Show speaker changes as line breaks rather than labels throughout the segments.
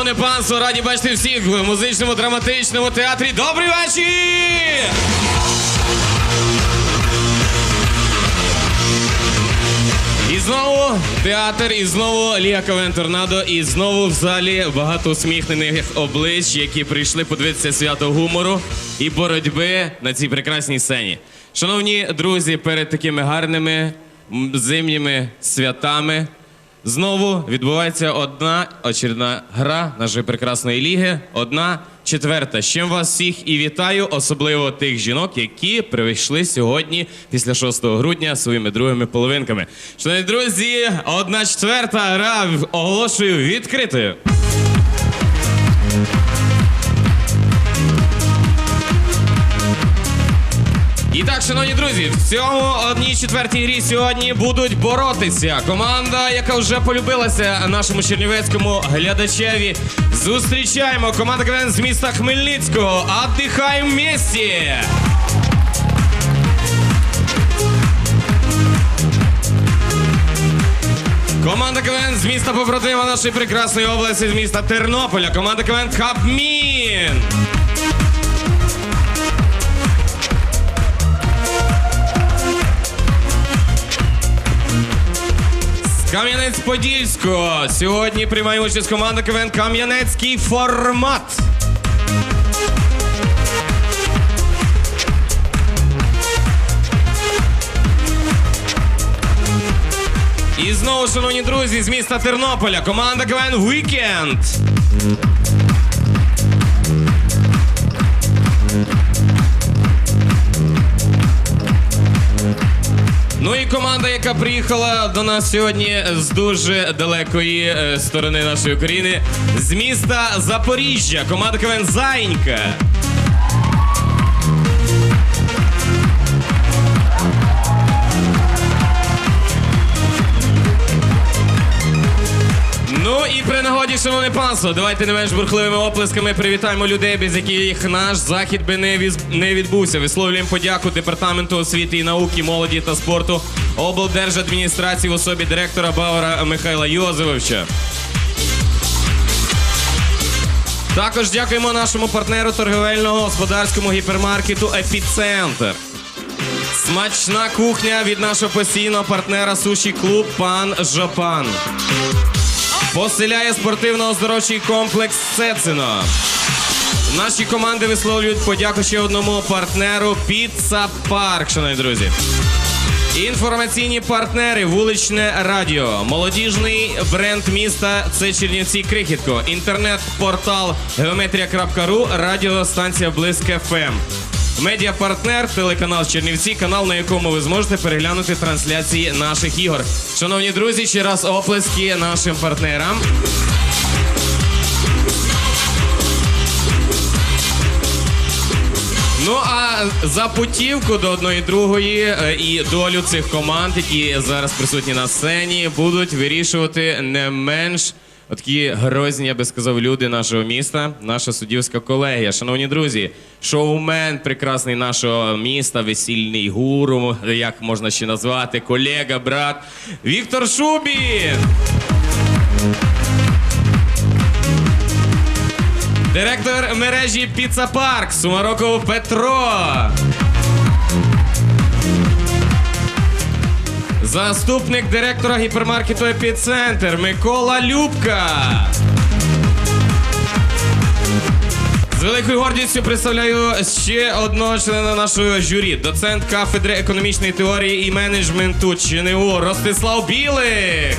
шановне панство. Раді бачити всіх в музичному драматичному театрі. Добрий вечір! І знову театр, і знову КВН Торнадо, і знову в залі багато усміхнених облич, які прийшли подивитися свято гумору і боротьби на цій прекрасній сцені. Шановні друзі, перед такими гарними зимніми святами знову відбувається одна очередна гра нашої прекрасної ліги. Одна четверта. З чим вас всіх і вітаю, особливо тих жінок, які прийшли сьогодні після 6 грудня своїми другими половинками. Шановні друзі, одна четверта гра оголошую відкритою. І так, шановні друзі, в цьому одній четвертій грі сьогодні будуть боротися. Команда, яка вже полюбилася нашому чернівецькому глядачеві. Зустрічаємо команда КВН з міста Хмельницького. Отдихаємо вместе! Команда КВН з міста побратима нашої прекрасної області, з міста Тернополя. Команда КВН Кабмін. Кам'янець-Подільського. Сьогодні приймає участь команда КВН Кам'янецький формат. І знову, шановні друзі, з міста Тернополя. Команда КВН Вікенд. Ну і команда, яка приїхала до нас сьогодні з дуже далекої е, сторони нашої України, з міста Запоріжжя. Команда КВН Зайнька. І при нагоді, шановне панство, давайте не менш бурхливими оплесками привітаємо людей, без яких наш захід би не, віз... не відбувся. Висловлюємо подяку департаменту освіти і науки, молоді та спорту облдержадміністрації в особі директора Бауера Михайла Йозевича. Також дякуємо нашому партнеру торговельного господарському гіпермаркету Епіцентр. Смачна кухня від нашого постійного партнера суші клуб Пан Жопан. Поселяє спортивно-оздоровчий комплекс Цецино. Наші команди висловлюють подяку ще одному партнеру Піца Парк, шановні друзі. Інформаційні партнери вуличне радіо, молодіжний бренд міста це Чернівці Крихітко, інтернет-портал geometria.ru, радіостанція Блиск ФМ. Медіапартнер, телеканал Чернівці, канал, на якому ви зможете переглянути трансляції наших ігор. Шановні друзі, ще раз оплески нашим партнерам. Ну а за путівку до одної другої е, і долю цих команд, які зараз присутні на сцені, будуть вирішувати не менш такі грозні, я би сказав, люди нашого міста, наша суддівська колегія. Шановні друзі, шоумен прекрасний нашого міста, весільний гуру, як можна ще назвати, колега, брат Віктор Шубін. Директор мережі Піца Парк Сумароков Петро. Заступник директора гіпермаркету Епіцентр Микола Любка. З великою гордістю представляю ще одного члена нашого журі, доцент кафедри економічної теорії і менеджменту ЧНУ Ростислав Білик.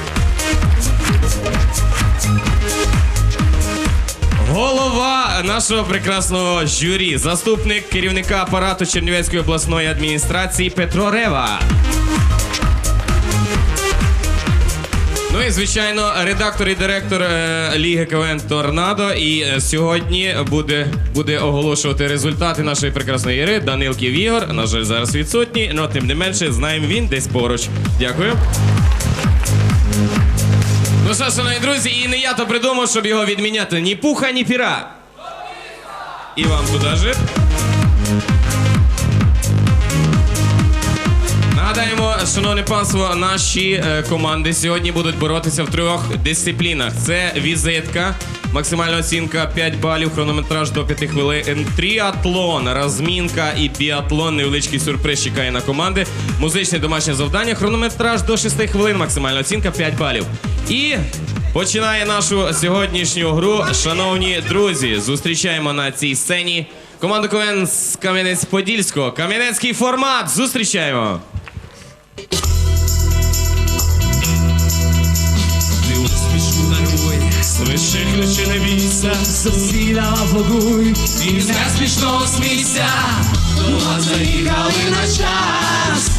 Голова нашого прекрасного журі, заступник керівника апарату Чернівецької обласної адміністрації Петро Рева. Ну і звичайно, редактор і директор е, Ліги КВН Торнадо. І е, сьогодні буде, буде оголошувати результати нашої прекрасної гри Данилків Ігор. На жаль, зараз відсутній, але тим не менше знаємо він десь поруч. Дякую. Ну що, шановні друзі, і не я то придумав, щоб його відміняти. Ні пуха, ні піра. І вам туди же. Шановне панство, наші е, команди сьогодні будуть боротися в трьох дисциплінах: це візитка, Максимальна оцінка 5 балів, хронометраж до 5 хвилин. Тріатлон, розмінка і біатлон. Невеличкий сюрприз чекає на команди. Музичне домашнє завдання, хронометраж до 6 хвилин, максимальна оцінка 5 балів. І починає нашу сьогоднішню гру. Шановні друзі, зустрічаємо на цій сцені команду КВН з Кам'янець-Подільського. Кам'янецький формат. Зустрічаємо.
Ти усмішку даруй, свише ключі не бійся,
Сусіда погуй,
і з несмішного смійся, дома заїхали на час.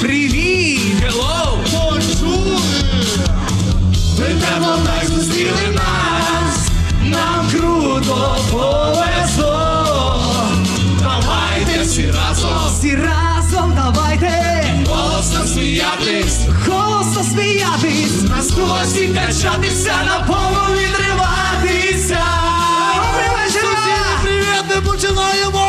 привіт! Хеллоу!
Hello! Ви прямо так зустріли нас, нам круто повезло. Давайте всі разом
Всі разом
голосно сміятись,
голосно сміятись.
на скорості качатися, на полу відриватися.
Добрий вечір!
Привіт, ми починаємо!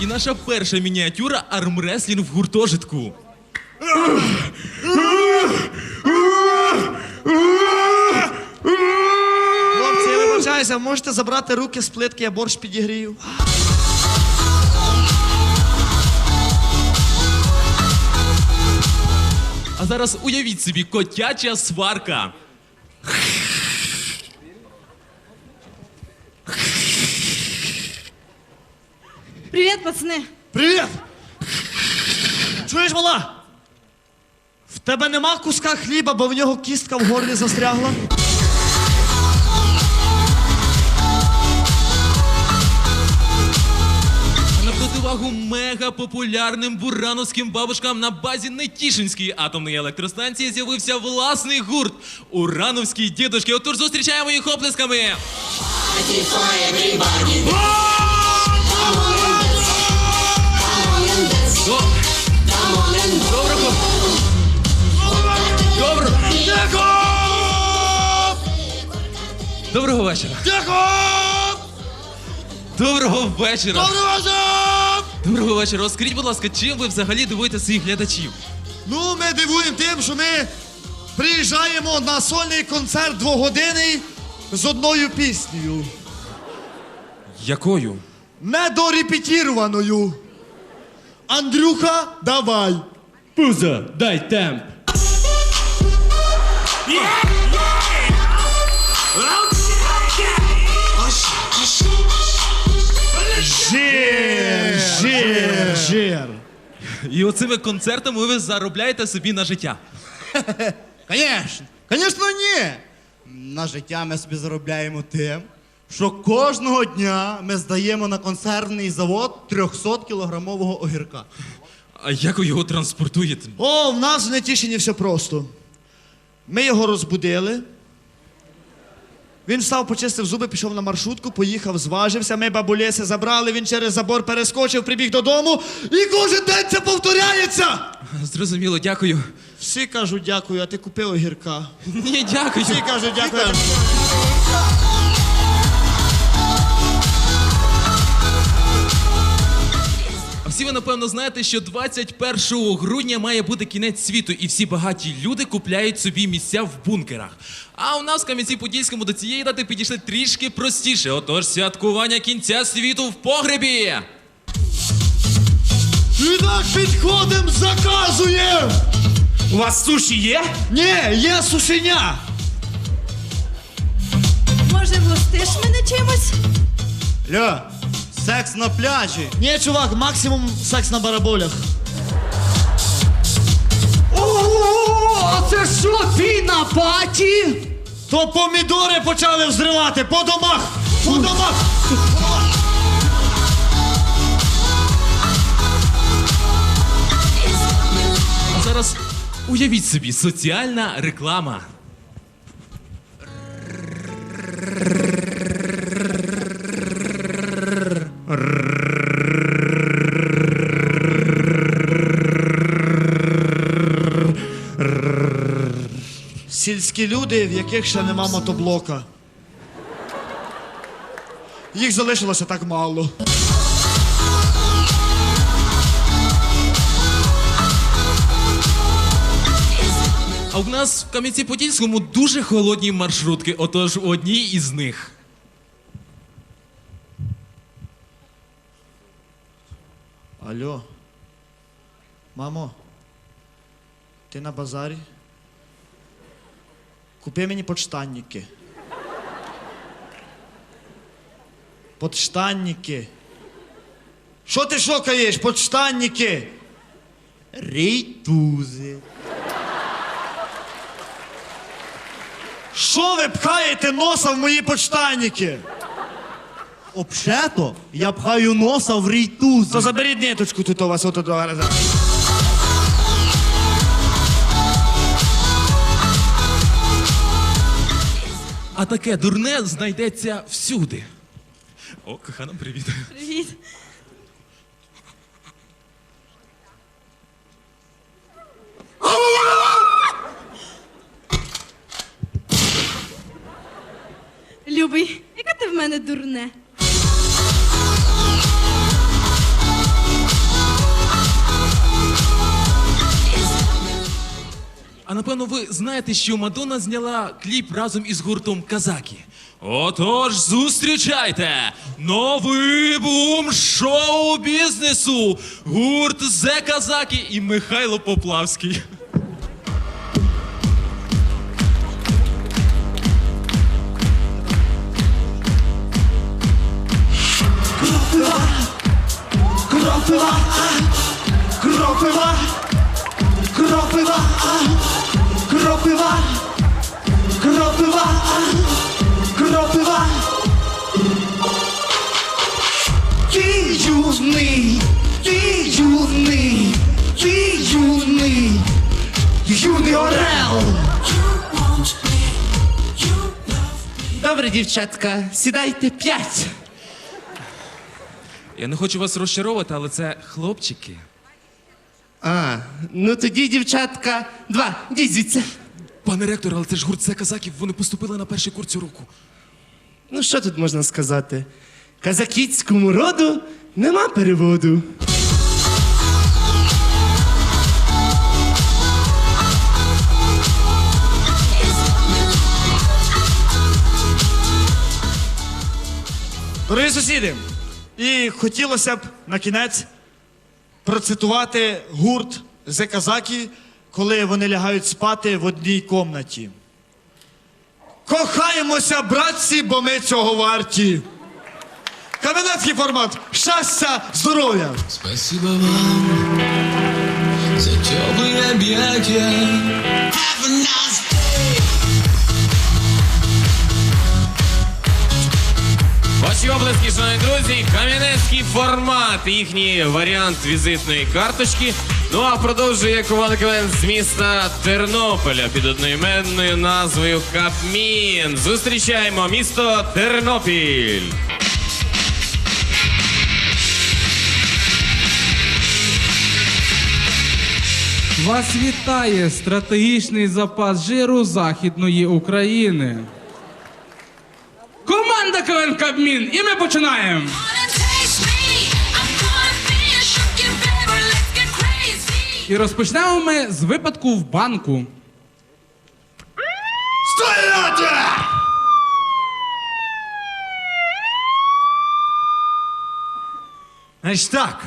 І наша перша мініатюра армреслінг в гуртожитку.
Я вибачаюся, можете забрати руки з плитки, я борщ підігрію.
А зараз уявіть собі котяча сварка.
Привет, пацаны.
Привіт! Чуєш, мала? В тебе нема куска хліба, бо в нього кістка в горлі застрягла.
Популярним бурановським бабушкам на базі Нетішинської атомної електростанції з'явився власний гурт Урановські дідушки. Отож зустрічаємо їх оплесками. До- Доброго. Доброго. Доброго вечора. Доброго вечора. Доброго вечора. Розкажіть, будь ласка, чим ви взагалі дивуєте своїх глядачів?
Ну, ми дивуємо тим, що ми приїжджаємо на сольний концерт двогодинний з одною піснею.
Якою?
Недорепетірованою. Андрюха, давай.
Пузо, дай темп.
Жир, жир, жир.
І оцими концертами ви заробляєте собі на життя.
Конечно, звісно, ні. На життя ми собі заробляємо тим, що кожного дня ми здаємо на консервний завод 300-кілограмового огірка.
А як ви його транспортуєте?
О, в нас в Нетішині все просто. Ми його розбудили. Він встав, почистив зуби, пішов на маршрутку, поїхав, зважився. Ми бабулеси забрали, він через забор перескочив, прибіг додому. І кожен день це повторяється.
Зрозуміло, дякую.
Всі кажуть дякую, а ти купив огірка.
Ні, дякую.
Всі кажуть дякую.
Всі ви напевно знаєте, що 21 грудня має бути кінець світу, і всі багаті люди купляють собі місця в бункерах. А у нас в Кам'янці-Подільському до цієї дати підійшли трішки простіше. Отож, святкування кінця світу в погребі.
І так підходимо, заказуємо.
У вас суші є?
Ні, є сушеня.
Може, властиш мене чимось?
Ля, секс на пляжі.
Ні, чувак, максимум секс на бараболях. О, а це що, ти на паті? То помідори почали взривати по домах! По домах!
А зараз уявіть собі, соціальна реклама.
Сільські люди, в яких ще нема мотоблока. Їх залишилося так мало.
А в нас в Кам'янці-Подільському дуже холодні маршрутки, отож у одній із них.
Алло. Мамо, ти на базарі? Купи мені подштанники. Подштанники. Що ти шокаєш? Подштанники.
Рейтузи.
Що ви пхаєте носа в мої подштанники?
Обшето я пхаю носа в рейтузи.
То заберіть ниточку тут у вас ото до
А таке дурне знайдеться всюди. О, кохана, привіт.
Привіт. Любий, яке ти в мене дурне?
А напевно, ви знаєте, що Мадонна зняла кліп разом із гуртом Казакі. Отож, зустрічайте! Новий бум шоу-бізнесу! Гурт Зе Казакі і Михайло Поплавський.
Кропива, кропива, кропива, кропива, кропива, кропива. Ти юний, ти юний, ти юний, юний орел.
Добре, дівчатка, сідайте п'ять.
Я не хочу вас розчаровувати, але це хлопчики.
А, ну тоді, дівчатка, два. Йдіть звідси.
Пане ректор, але це ж гурт Зе Казаків, вони поступили на перший курс цього року.
Ну що тут можна сказати? Казакітському роду нема переводу.
Дорогі сусіди, і хотілося б на кінець процитувати гурт Зеказакі, коли вони лягають спати в одній комнаті. Кохаємося, братці, бо ми цього варті. Кам'янецький формат. Щастя, здоров'я!
Спасибо вам за теплые объятия.
Ваші облески, шановні друзі, кам'янецький формат, їхній варіант візитної карточки. Ну а продовжує команда КВН з міста Тернополя під одноіменною назвою Кабмін. Зустрічаємо місто Тернопіль.
Вас вітає стратегічний запас жиру Західної України. Команда Кабмін! І ми починаємо! І розпочнемо ми з випадку в банку.
Стояти!
Значить так.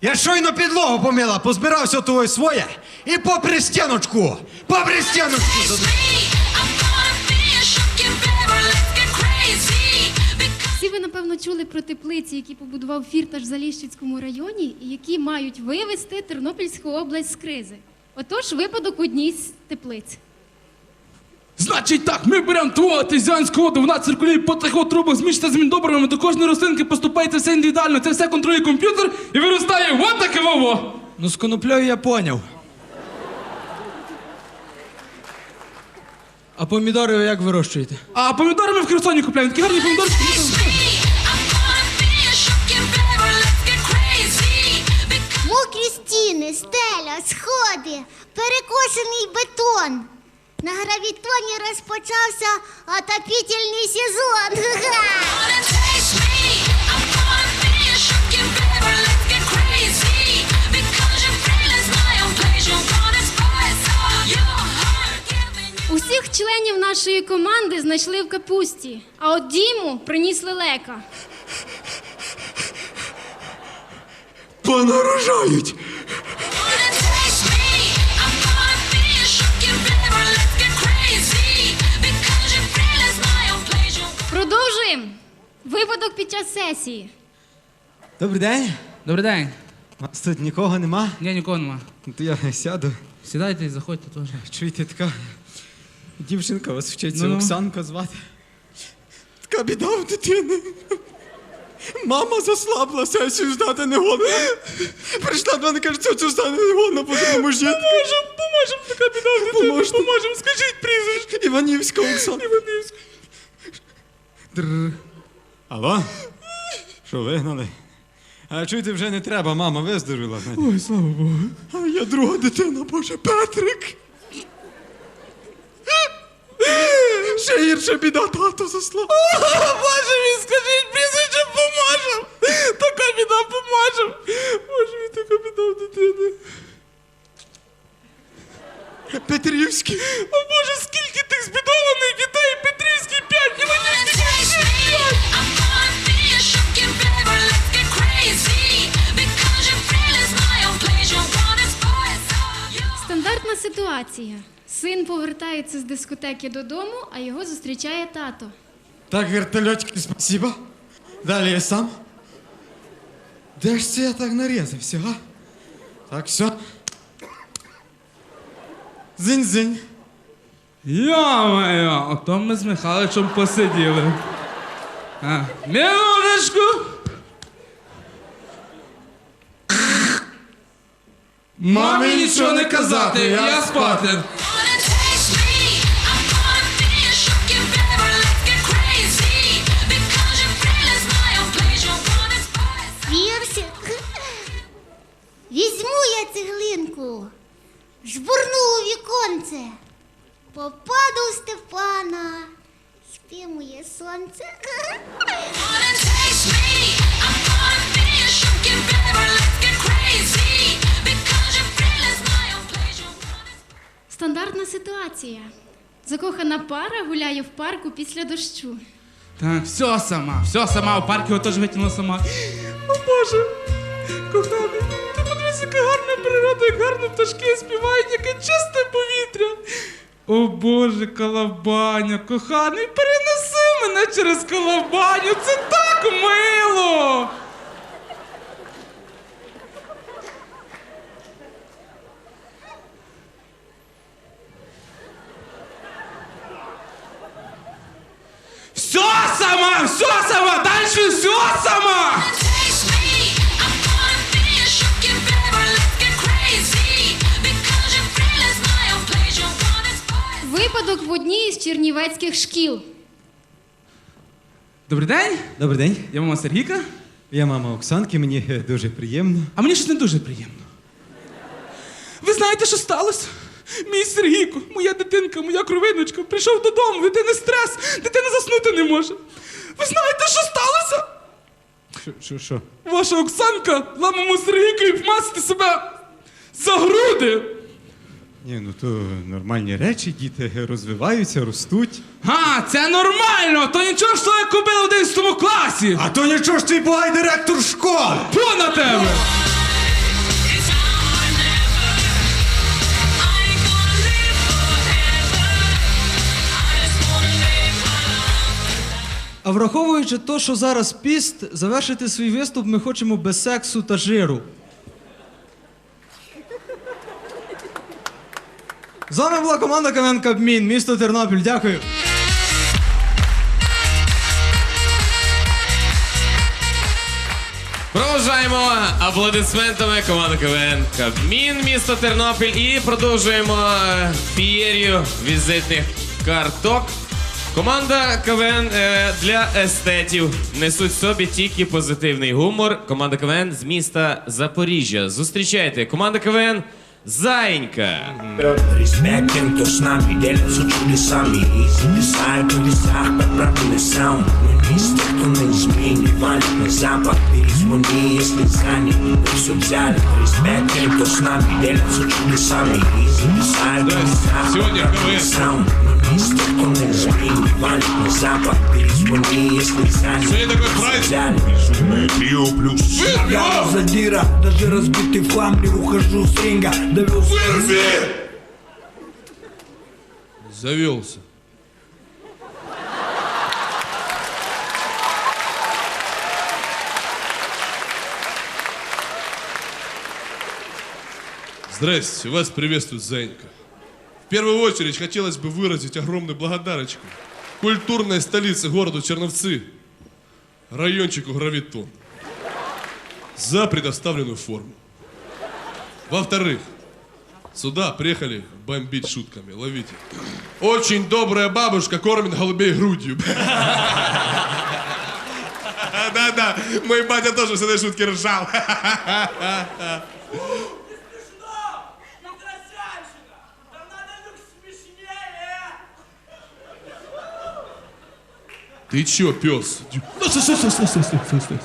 Я щойно підлогу помила, позбирався того своє і попри стіночку, попри стіночку.
Ви, напевно, чули про теплиці, які побудував Фірташ в Заліщицькому районі, і які мають вивести Тернопільську область з кризи. Отож, випадок одній з теплиць.
Значить так, ми беремо твого артезіанську воду, вона циркулює по от трубах, змішується з міндобривами, до кожної рослинки поступає це все індивідуально, це все контролює комп'ютер і виростає от таке вово.
Ну, з коноплею я поняв. А помідори ви як вирощуєте?
А помідори ми в Херсоні купляємо, такі гарні помідори.
Стіни, стеля, сходи, перекошений бетон. На гравітоні розпочався отопітельний сезон. всіх членів нашої команди знайшли в капусті, а от Діму приніс лелека.
Понарожають!
Продовжуємо. Випадок під час сесії.
Добрий день.
Добрий день.
Вас тут нікого нема?
Ні, нікого нема.
Ну, То я сяду.
Сідайте і заходьте теж.
Чуєте, така дівчинка вас вчиться,
Ну-ну.
Оксанка звати. Така біда в дитини. Мама заслабла, сесію здати не годна. Прийшла до мене, каже, цю здати не годна, поможіть. Поможем, поможем, така біда в дитини. Поможем, поможем, скажіть прізвище. Іванівська Оксана. Іванівська. Др. Алло? Що, вигнали? А чуєте, вже не треба, мама виздоровіла. Ой, слава Богу. А я друга дитина, Боже, Петрик. Ще гірша біда, тато заслав. Боже мій, скажіть, прізвище поможем. Така біда поможем. Боже мій, така біда в дитини. Петрівський. О Боже, скільки тих збідованих дітей! Петрівський п'ять,
Ситуація. Син повертається з дискотеки додому, а його зустрічає тато.
Так, вертольотики, спасибо. Далі я сам. Де ж це я так нарізався, а? Так, все. Зинь-зинь.
Йо-моє, ото ми з Михайловичем посиділи. А, Минуточку. Мамі нічого не казати, я спати.
Вірсик. Візьму я цеглинку, жбурну у віконце, попаду в Степана, спі моє сонце.
Стандартна ситуація. Закохана пара гуляє в парку після дощу.
Так, все сама, все сама, у парк його теж витягнула сама. О Боже, коханий, ти подивись, яка гарна природа, як гарно пташки співають, яке чисте повітря. О Боже, калабаня, коханий, перенеси мене через калабаню, це так мило. Все сама, все сама, дальше все сама.
Випадок в одній із чернівецьких шкіл.
Добрий день,
Добрий день.
я мама Сергійка,
Я мама Оксанки, мені е, дуже приємно.
а мені щось не дуже приємно. Ви знаєте, що сталося? Мій Сергійко, моя дитинка, моя кровиночка, прийшов додому, дитини стрес, дитина заснути не може. Ви знаєте, що сталося?
Що, що, що?
Ваша Оксанка моєму Сергійкові вмасти себе за груди.
Ні, ну то нормальні речі, діти розвиваються, ростуть.
А, це нормально, то нічого, що я купив в 11 класі.
А то нічого ж твій бугай директор школи!
По на тебе!
А враховуючи те, що зараз піст, завершити свій виступ ми хочемо без сексу та жиру. З вами була команда КВН Кабмін, місто Тернопіль. Дякую.
Продовжаємо аплодисментами команда КВН Кабмін, місто Тернопіль. І продовжуємо фієрію візитних карток. Команда КВН е, для естетів несуть в собі тільки позитивний гумор. Команда КВН з міста Запоріжжя. Зустрічайте команда КВН Заїнька.
Respect тем, кто с нами делятся чудесами И зависает в лесах под правильный саунд Мы из тех, кто на измене валит на запад Перезвони, если занят, мы все взяли Respect тем, кто с нами Если он звонит, валит на запад, перезвони, если занят.
Сегодня.
Мы трио плюс. Я задира, даже разбитый в хлам не ухожу с ринга. Довел Вырви!
Завелся. Здравствуйте, вас приветствует Зайка. В первую очередь хотелось бы выразить огромную благодарочку культурной столице городу Черновцы, райончику Гравитон, за предоставленную форму. Во-вторых, сюда приехали бомбить шутками, ловите. Очень добрая бабушка кормит голубей грудью. Да-да, мой батя тоже с этой шутки ржал. Ты чё, пес?
Ну, стой, стой, стой, стой, стой, стой, стой, стой.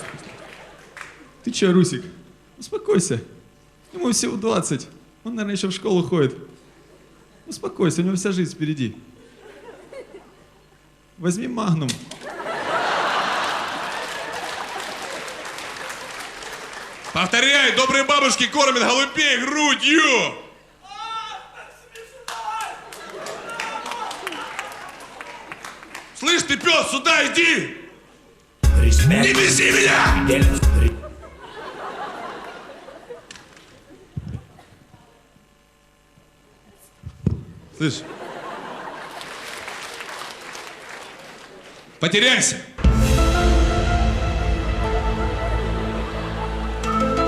Ты че, Русик? Успокойся. Ему всего 20. Он, наверное, еще в школу ходит. Успокойся, у него вся жизнь впереди. Возьми магнум.
Повторяй, добрые бабушки кормят голубей грудью. Слышь ты, пес, сюда иди! Не беси меня! Слышь? Потеряйся!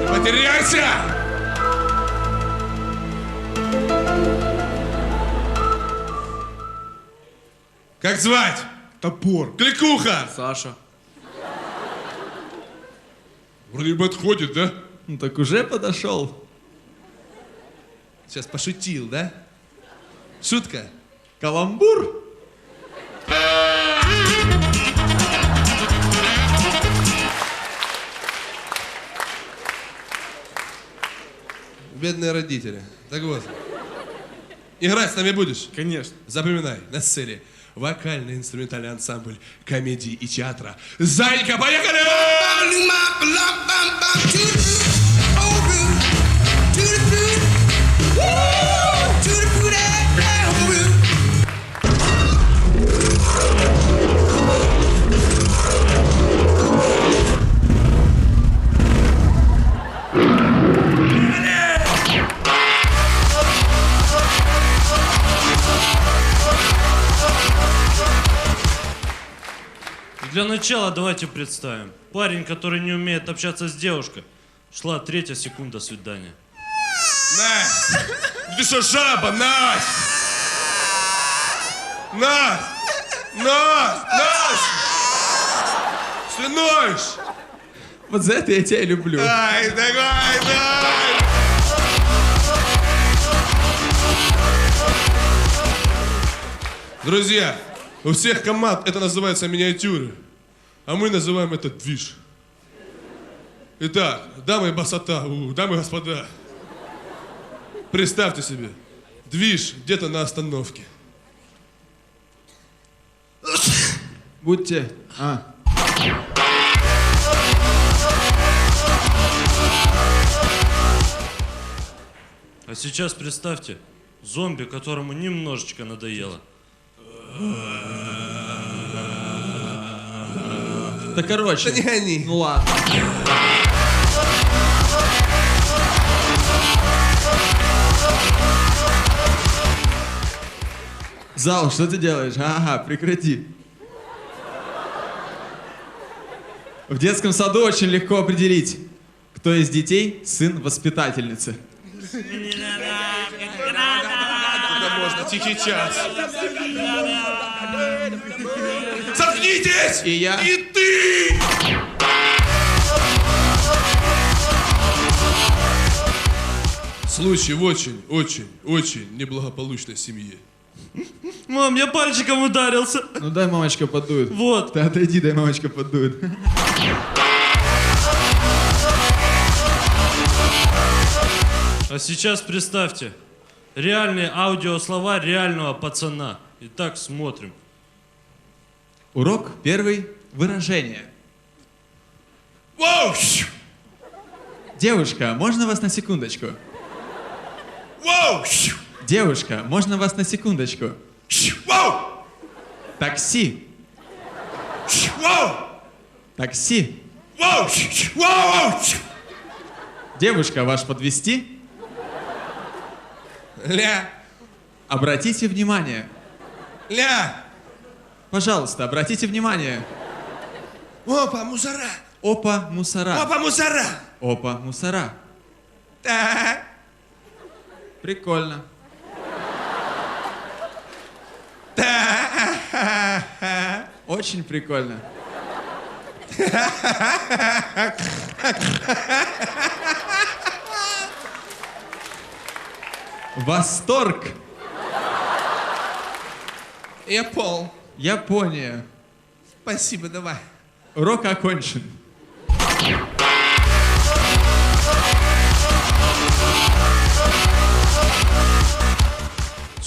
Потеряйся! Как звать?
Топор.
Кликуха!
Саша.
Вроде бы отходит, да?
Ну так уже подошел.
Сейчас пошутил, да? Шутка.
Каламбур.
Бедные родители. Так вот. Играть с нами будешь?
Конечно.
Запоминай, на сцене вокальный инструментальный ансамбль комедии и театра. Зайка, поехали!
Для начала давайте представим. Парень, который не умеет общаться с девушкой. Шла третья секунда свидания.
Настя! Ты что, жаба, Настя? Настя! Настя! Настя! Что ты ноешь?
Вот за это я тебя и люблю.
Ай, давай, давай! Друзья, у всех команд это называется миниатюры, а мы называем это движ. Итак, дамы и басота, у, дамы и господа, представьте себе, движ где-то на остановке.
Будьте... А.
А сейчас представьте, зомби, которому немножечко надоело.
Да короче.
Да не они.
Ну ладно. Зал, что ты делаешь? Ага, прекрати. В детском саду очень легко определить, кто из детей сын воспитательницы.
Куда можно, тихий час. Заткнитесь!
И я.
И Случай в очень, очень, очень неблагополучной семье.
Мам, я пальчиком ударился.
Ну дай мамочка подует.
Вот.
Ты отойди, дай мамочка подует.
А сейчас представьте, реальный аудиослова реального пацана. Итак, смотрим.
Урок первый. Выражение.
Воу!
Девушка, можно вас на секундочку?
Воу!
Девушка, можно вас на секундочку?
Воу!
Такси.
Воу!
Такси.
Воу! Воу!
Девушка, ваш подвести?
Ля!
Обратите внимание.
Ля!
Пожалуйста, обратите внимание.
Опа, мусора!
Опа, мусора.
Опа, мусора!
Опа, мусора.
Так.
Прикольно. Очень прикольно. Восторг.
Я пол.
Япония.
Спасибо, давай.
Урок окончен.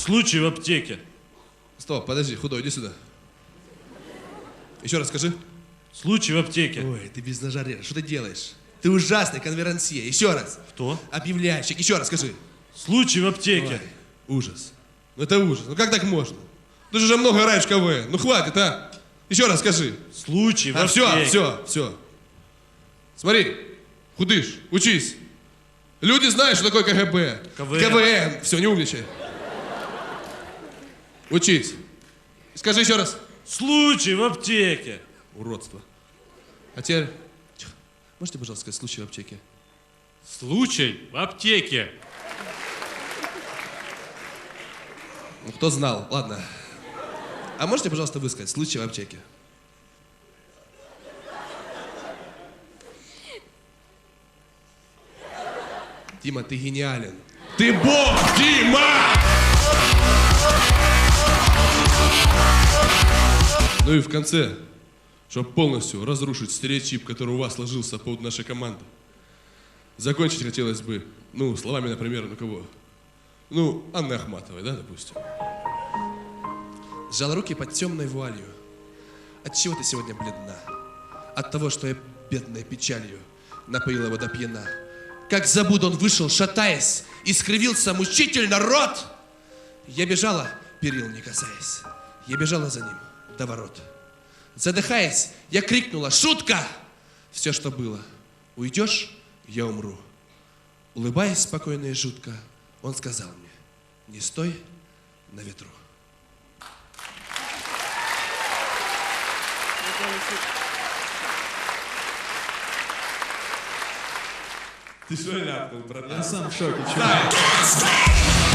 Случай в аптеке.
Стоп, подожди, худой, иди сюда. Еще раз скажи.
Случай в аптеке.
Ой, ты без ножа режешь. Что ты делаешь? Ты ужасный конферансье. Еще раз.
Кто?
Объявляющий. Еще раз скажи.
Случай в аптеке.
Ой, ужас. Ну это ужас. Ну как так можно? Ты же уже много играешь в КВН. Ну хватит, а? Еще раз скажи.
Случай в
А, все,
аптеке.
все, все. Смотри, худыш, учись. Люди знают, что такое КГБ.
КВН.
КВН. Все, не умничай. Учись. Скажи еще раз.
Случай в аптеке.
Уродство. А теперь... Тихо. Можете, пожалуйста, сказать случай в аптеке?
Случай в аптеке.
Ну, кто знал? Ладно. А можете, пожалуйста, вы сказать случай в аптеке? Дима, ты гениален. Ты бог, Дима! Ну и в конце, чтобы полностью разрушить стереотип, который у вас сложился по поводу нашей команды, закончить хотелось бы, ну, словами, например, ну кого? Ну, Анны Ахматовой, да, допустим. Сжал руки под темной вуалью. От чего ты сегодня бледна? От того, что я бедной печалью напоил его до пьяна. Как забуд он вышел, шатаясь, и скривился мучительно рот. Я бежала, перил не касаясь. Я бежала за ним до ворот. Задыхаясь, я крикнула «Шутка!» Все, что было. Уйдешь, я умру. Улыбаясь спокойно и жутко, он сказал мне, не стой на ветру. Ты что ляпнул, братан?
Я сам в шоке, чувак.
Да.